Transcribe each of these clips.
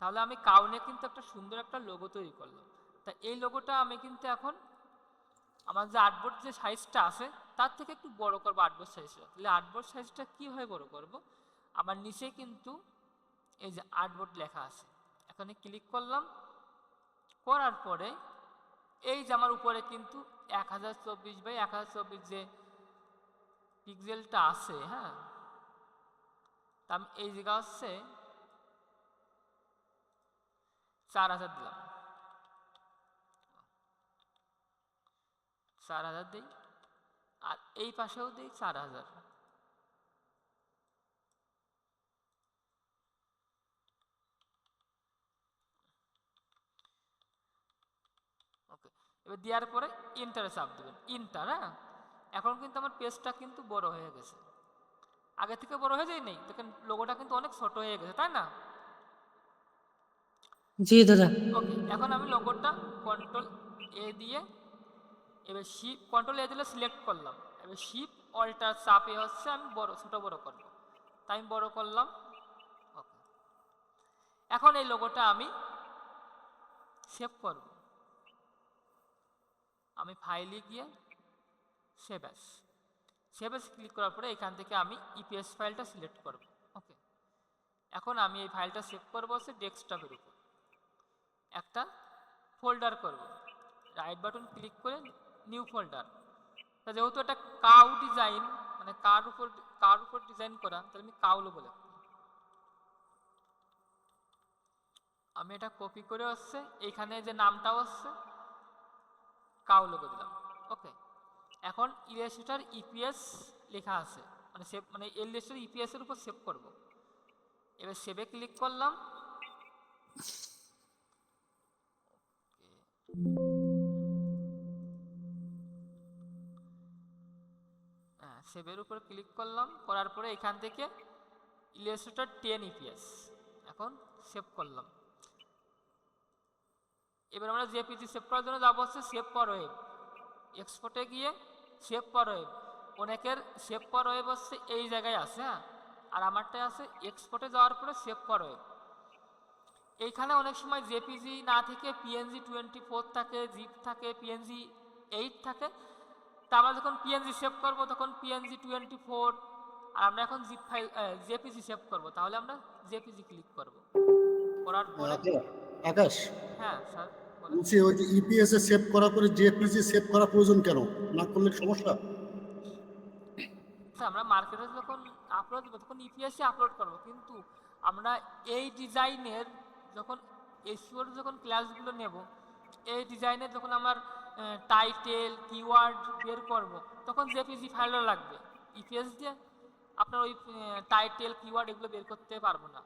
তাহলে আমি কাউনে কিন্তু একটা সুন্দর একটা লোগো তৈরি করলাম। তা এই লোগোটা আমি কিন্তু এখন আমার যে আর্টবোর্ড যে সাইজটা আছে, তার থেকে একটু বড় করব আর্টবোর্ড সাইজটা তাহলে আর্টবোর্ড সাইজটা কীভাবে বড় করব? আমার নিচে কিন্তু এই যে আর্টবোর্ড লেখা আছে। এখানে ক্লিক করলাম। করার পরে এই যে আমার উপরে কিন্তু এক হাজার চব্বিশ বাই এক হাজার চব্বিশ যে পিকজেলটা আছে হ্যাঁ? তা আমি এই জায়গা হচ্ছে চার হাজার দিলাম। চার হাজার দিই, আর এই পাশেও দিই চার হাজার। ওকে, এবার দেওয়ার পরে ইন্টারে চাপ দেবেন। ইন্টার হ্যাঁ? এখন কিন্তু আমার পেজটা কিন্তু বড় হয়ে গেছে। আগে থেকে বড় হয়ে যায় নেই দেখেন লোগোটা কিন্তু অনেক ছোট হয়ে গেছে, তাই না? জি, দাদা। ওকে এখন আমি লোগোটা কন্ট্রোল এ দিয়ে, এবার শিপ কন্ট্রোল এ দিলে সিলেক্ট করলাম। এবার শিপ অল্টার চাপে হচ্ছে আমি বড়, ছোট বড় করব। তাই আমি বড় করলাম। ওকে এখন এই লোগোটা আমি সেভ করব। আমি ফাইলে গিয়ে save as save as click করার পরে এখান থেকে আমি ইপিএস ফাইলটা সিলেক্ট করব। ওকে এখন আমি এই ফাইলটা সেভ করব হচ্ছে ডেস্কটপের উপর। একটা ফোল্ডার করব। রাইট বাটন ক্লিক করে নিউ ফোল্ডার তা যেহেতু এটা কাউ ডিজাইন মানে কার উপর কার উপর ডিজাইন করা, তাহলে আমি কাউলো বলে আমি এটা কপি করে হচ্ছে এইখানে যে নামটাও হচ্ছে কাউ লোগো দিলাম। ওকে এখন ইলেস্ট্রেটার ইপিএস লেখা আছে মানে সেভ মানে ইলেস্ট্রেটার ইপিএস এর উপর সেভ করব। এবার সেভে ক্লিক করলাম। হ্যাঁ সেভের উপর ক্লিক করলাম, করার পরে এখান থেকে ইলেস্ট্রেটর টেন ইপিএস এখন সেভ করলাম। এবার আমরা জেপিজি সেভ করার জন্য যাব হচ্ছে সেভ ফর ওয়েব এক্সপোর্টে গিয়ে সেভ ফর ওয়েব অনেকের সেভ ফর ওয়েব হচ্ছে এই জায়গায় আছে হ্যাঁ? আর আমারটাই আছে এক্সপোর্টে যাওয়ার পরে সেভ ফর ওয়েব এইখানে অনেক সময় জেপিজি না থেকে পিএনজি টোয়েন্টি ফোর থাকে জিপ থাকে পিএনজি এইট থাকে। তা আমরা যখন পিএনজি সেভ করব তখন পিএনজি টোয়েন্টি ফোর আর আমরা এখন জিপ ফাইল জেপিজি সেভ করব। তাহলে আমরা জেপিজি ক্লিক করব। করার পরে আকাশ? হ্যাঁ স্যার বলছি ওই যে ইপিএস এ সেভ করার পরে জেপিজি সেভ করা প্রয়োজন কেন? না করলে সমস্যা? স্যার আমরা মার্কেটে যখন আপলোড দেবো তখন ইপিএসে আপলোড করব। কিন্তু আমরা এই ডিজাইনের যখন এসিওর যখন ক্লাসগুলো নেব, এই ডিজাইনের যখন আমার টাইটেল কিওয়ার্ড বের করব, তখন জেপিজি ফাইলও লাগবে ইপিএস দিয়ে আপনার ওই টাইটেল কিওয়ার্ড এগুলো বের করতে পারব না।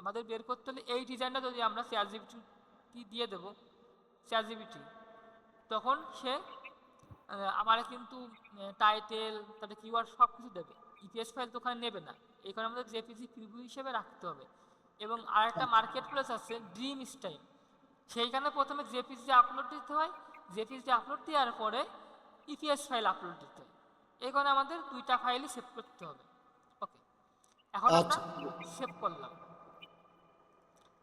আমাদের বের করতে হলে এই ডিজাইনটা যদি আমরা চ্যাটজিবিটি দিয়ে দেবো চ্যাটজিবিটি তখন সে আমার কিন্তু টাইটেল তাদের কিওয়ার্ড সব কিছু দেবে। ইপিএস ফাইল তো ওখানে নেবে না। এই কারণে আমাদের জেপিজি প্রিভিউ হিসেবে রাখতে হবে। এবং আরেকটা মার্কেট প্লেস আছে ড্রিম স্টাইল সেইখানে প্রথমে জেপিজি আপলোড দিতে হয় জেপিজি আপলোড দেওয়ার পরে ইপিএস ফাইল আপলোড দিতে হয়। কারণে আমাদের দুইটা ফাইলই সেভ করতে হবে। ওকে এখন আমরা আচ্ছা। সেভ করলাম।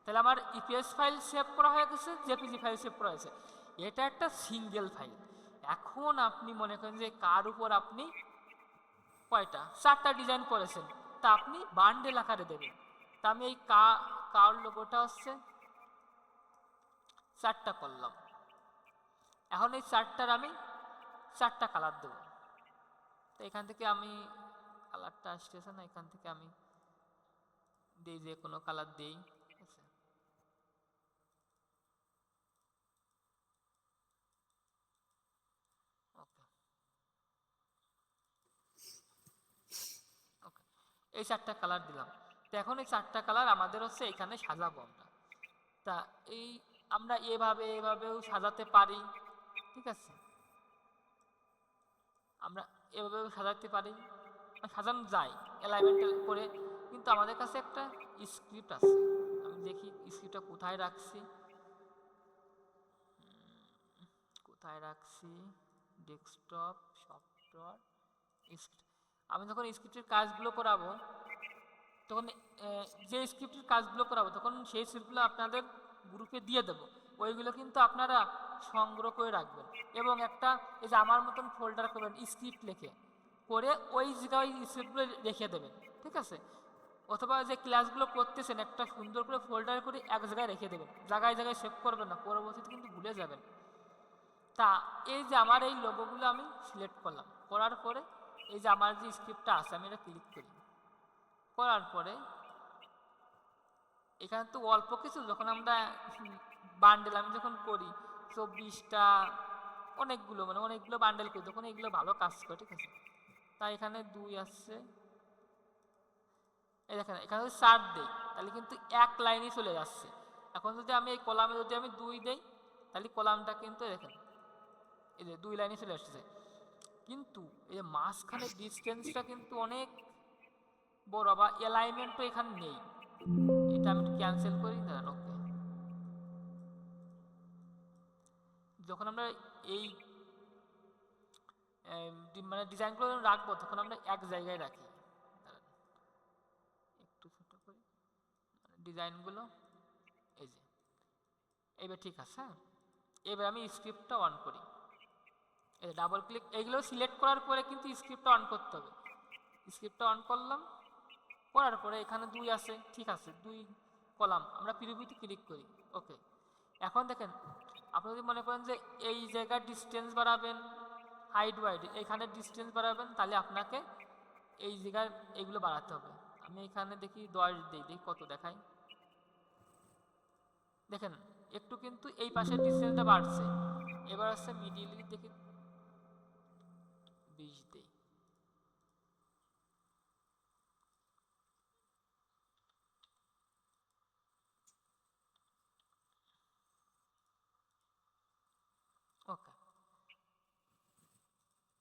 তাহলে আমার ইপিএস ফাইল সেভ করা হয়ে গেছে জেপিজি ফাইল সেভ করা হয়েছে। এটা একটা সিঙ্গেল ফাইল এখন আপনি মনে করেন যে কার উপর আপনি কয়টা চারটা ডিজাইন করেছেন তা আপনি বান্ডেল আকারে দেবেন। তা আমি এই কা, কার লোগোটা হচ্ছে চারটা করলাম। এখন এই চারটার আমি চারটা কালার দেব। তো এখান থেকে আমি কালারটা আসতেছে না? এখান থেকে আমি দিই যে কোনো কালার দিই এই চারটা কালার দিলাম। তো এখন এই চারটা কালার আমাদের হচ্ছে এখানে সাজাবো আমরা তা এই আমরা এভাবে এভাবেও সাজাতে পারি, ঠিক আছে? আমরা এভাবেও সাজাতে পারি। বা সাজানো যায় অ্যালাইনমেন্ট করে, কিন্তু আমাদের কাছে একটা স্ক্রিপ্ট আছে। আমি দেখি স্ক্রিপ্টটা কোথায় রাখছি। কোথায় রাখছি? ডেস্কটপ সফটওয়্যার আমি যখন স্ক্রিপ্টের কাজগুলো করাবো তখন যে স্ক্রিপ্টের কাজগুলো করাবো, তখন সেই স্ক্রিপ্টগুলো আপনাদের গ্রুপে দিয়ে দেবো। ওইগুলো কিন্তু আপনারা সংগ্রহ করে রাখবেন। এবং একটা, এই যে আমার মতন ফোল্ডার করবেন স্ক্রিপ্ট লিখে, করে ওই জায়গায় ওই স্ক্রিপ্টগুলো রেখে দেবেন, ঠিক আছে? অথবা যে ক্লাসগুলো করতেছেন, একটা সুন্দর করে ফোল্ডার করে এক জায়গায় রেখে দেবেন। জায়গায় জায়গায় সেভ করবেন না, পরবর্তীতে কিন্তু ভুলে যাবেন। তা, এই যে আমার এই লোগোগুলো আমি সিলেক্ট করলাম। করার পরে, এই যে আমার যে স্ক্রিপ্টটা আছে, আমি এটা ক্লিক করি। করার পরে এখানে তো অল্প কিছু যখন আমরা বান্ডেল আমি যখন করি, চব্বিশটা অনেকগুলো মানে অনেকগুলো বান্ডেল করি, তখন এগুলো ভালো কাজ করে, ঠিক আছে? তাই এখানে দুই আসছে এই দেখেন, এখানে যদি চার দেই তাহলে কিন্তু এক লাইনই চলে যাচ্ছে। এখন যদি আমি এই কলামে যদি আমি দুই দেই, তাহলে কলামটা কিন্তু দেখেন, এই যে দুই লাইনে চলে আসছে। কিন্তু এই মাঝখানে ডিস্টেন্সটা কিন্তু অনেক বড় বা অ্যালাইনমেন্টও এখানে নেই। এটা আমি ক্যান্সেল করি, দাঁড়ান ওকে যখন আমরা এই মানে ডিজাইনগুলো রাখব, তখন আমরা এক জায়গায় রাখি। একটু ছোট করি। ডিজাইনগুলো এই যে, এবার ঠিক আছে হ্যাঁ? এবার আমি স্ক্রিপ্টটা অন করি। ডাবল ক্লিক এগুলো সিলেক্ট করার পরে কিন্তু স্ক্রিপ্টটা অন করতে হবে। স্ক্রিপ্টটা অন করলাম করার পরে এখানে দুই আছে, ঠিক আছে, দুই কলাম, আমরা পিরিভিতে ক্লিক করি ওকে এখন দেখেন, আপনি যদি মনে করেন যে এই জায়গার ডিস্টেন্স বাড়াবেন হাইট ওয়াইড এখানে ডিস্টেন্স বাড়াবেন, তাহলে আপনাকে এই জায়গার এগুলো বাড়াতে হবে। আমি এখানে দেখি দশ দিই, দেখি কত দেখাই। দেখেন, একটু কিন্তু এই পাশের ডিস্টেন্সটা বাড়ছে। এবার হচ্ছে মিডিল দেখি বিশ দিই ওকে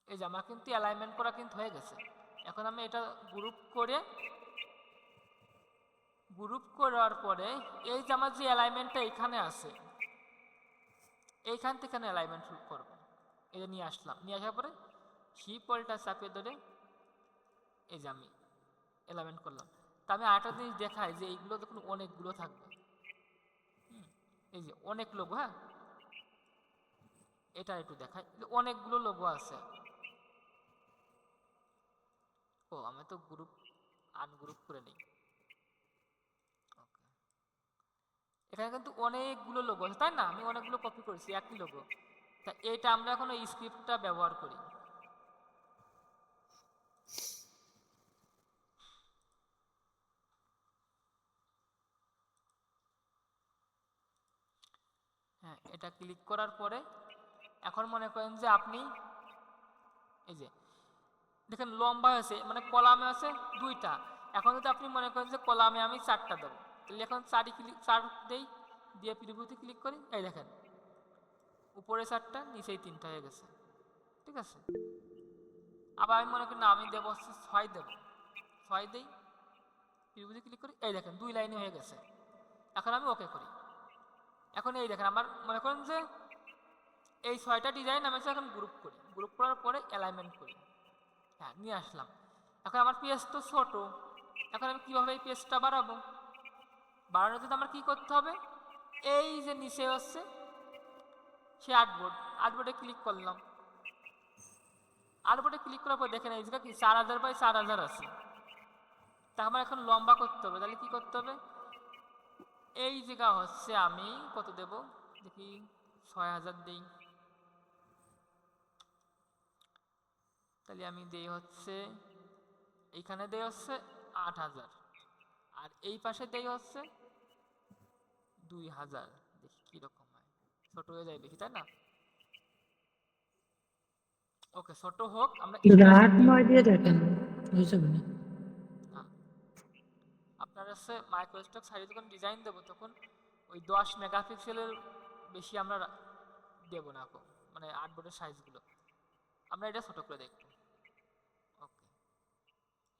এই যে আমার কিন্তু অ্যালাইনমেন্ট করা কিন্তু হয়ে গেছে। এখন আমি এটা গ্রুপ করে গ্রুপ করার পরে এই যে আমার যে অ্যালাইনমেন্টটা এখানে আছে, এইখান থেকে এখানে অ্যালাইনমেন্ট করব। এই যে নিয়ে আসলাম। নিয়ে আসার পরে শিপলটা চাপিয়ে ধরে এই যে আমি অ্যালাইনমেন্ট করলাম। তা আমি আরেকটা জিনিস দেখাই যে এইগুলো যখন অনেকগুলো থাকবে। এই যে অনেক লোক হ্যাঁ? এটা একটু দেখাই। যে অনেকগুলো লোগো আছে। ও আমি তো গ্রুপ আনগ্রুপ করে নিই. এখানে কিন্তু অনেকগুলো লোগো আছে, তাই না? আমি অনেকগুলো কপি করেছি, একই লোগো তা এটা আমরা এখন এই স্ক্রিপ্টটা ব্যবহার করি। হ্যাঁ এটা ক্লিক করার পরে এখন মনে করেন যে আপনি, এই যে দেখেন লম্বা হয়েছে মানে কলামে আছে দুইটা। এখন যদি আপনি মনে করেন যে কলামে আমি চারটা দেবো, তাহলে এখন চারি ক্লিক, চার দেই, দিয়ে প্রিভিউতে ক্লিক করি। এই দেখেন উপরে চারটা, নিচেই তিনটা হয়ে গেছে। ঠিক আছে? আবার আমি মনে করি, না, আমি দেবো হচ্ছে ছয় দেবো। ছয় দেই প্রিভিউতে ক্লিক করি। এই দেখেন, দুই লাইনে হয়ে গেছে। এখন আমি ওকে করি। এখন এই দেখেন, আমার মনে করেন যে এই ছয়টা ডিজাইন আমি এখন গ্রুপ করি। গ্রুপ করার পরে অ্যালাইনমেন্ট করি। হ্যাঁ নিয়ে আসলাম। এখন আমার পেজ তো ছোট, এখন আমি কীভাবে এই পেজটা বাড়াবো? বাড়ানোর জন্য আমার কী করতে হবে? এই যে নিচে হচ্ছে, সে আর্টবোর্ড আর্টবোর্ডে ক্লিক করলাম। আর্টবোর্ডে ক্লিক করার পর দেখেন এই জায়গা কি, চার হাজার বাই চার হাজার আছে। তা আমার এখন লম্বা করতে হবে, তাহলে কি করতে হবে? এই জায়গা হচ্ছে আমি কত দেব? দেখি, ছয় হাজার দিই। তাহলে আমি দেই হচ্ছে এইখানে দেই হচ্ছে আট হাজার। আর এই পাশে দেই হচ্ছে দুই হাজার। দেখি কীরকম হয়। ছোট হয়ে যায় বেশি তাই না? ওকে ছোট হোক আমরা আট নয় দিয়ে দেখেন। হয়ে যাবে না। না। আপনার হচ্ছে মাইক্রোস্টক সাইডে যখন ডিজাইন দেবো তখন ওই দশ মেগাপিক্সেলের বেশি আমরা দেবো না মানে আর্টবোর্ডের সাইজগুলো আমরা এটা ছোট করে দেখব।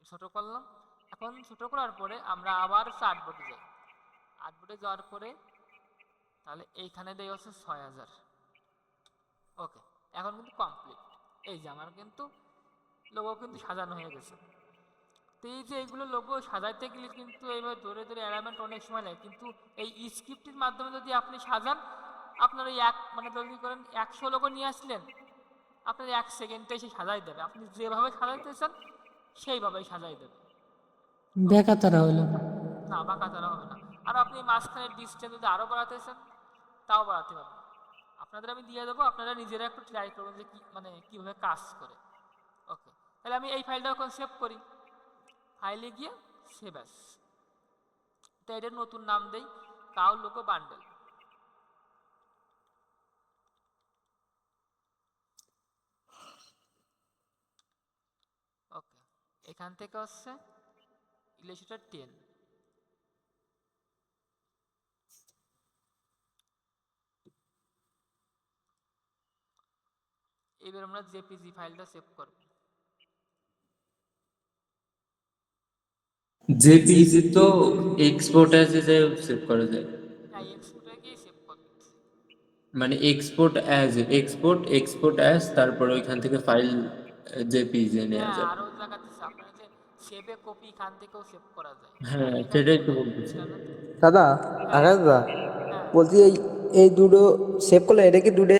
ছোট করলাম। এখন ছোট করার পরে আমরা আবার হচ্ছে আর্টবোর্ডে যাই। আর্টবোর্ডে যাওয়ার পরে তাহলে এইখানে দেয় হচ্ছে ছয় হাজার। ওকে এখন কিন্তু কমপ্লিট এই যে আমার কিন্তু লোগো কিন্তু সাজানো হয়ে গেছে। তো এই যে এইগুলো লোগো সাজাইতে গেলে কিন্তু এইভাবে ধরে ধরে অ্যালাইনমেন্ট অনেক সময় লাগে। কিন্তু এই স্ক্রিপ্টের মাধ্যমে যদি আপনি সাজান, আপনার ওই এক মানে তৈরি করেন, একশো লোগো নিয়ে আসলেন, আপনার এক সেকেন্ডে এসে সাজাই দেবে। আপনি যেভাবে সাজাইতেছেন সেইভাবেই সাজাই দেবে। বেকা তারা হইল না। না বাঁকা তারা হবে না। আর আপনি মাঝখানে ডিস্টেন্স যদি আরও বাড়াতে চান তাও বাড়াতে পারবেন। আপনাদের আমি দিয়ে দেবো আপনারা নিজেরা একটু ট্রাই করবেন যে কি মানে কীভাবে কাজ করে। ওকে তাহলে আমি এই ফাইলটা এখন সেভ করি। ফাইলে গিয়ে সেভ অ্যাস তো এটার নতুন নাম দেই কাউ লোকো বান্ডেল ওকে এখান থেকে হচ্ছে ইলেস্ট্রেটর টেন। এবার আমরা জেপিজি ফাইলটা সেভ করব। জেপিজি তো এক্সপোর্ট অ্যাজ এ সেভ করা যায়। হ্যাঁ এক্সপোর্টে গিয়ে সেভ করতে মানে export as export export as তারপর ওইখান থেকে ফাইল জেপিজি নেওয়া হ্যাঁ যায় আরও জায়গাতে আপনার যে সেভে কপি খান থেকেও সেভ করা যায়। হ্যাঁ সেটাই তো বলতেছি। দাদা আকাশ দাদা হ্যাঁ। বলছি এই এই দুটো সেভ করলে এটা কি দুটো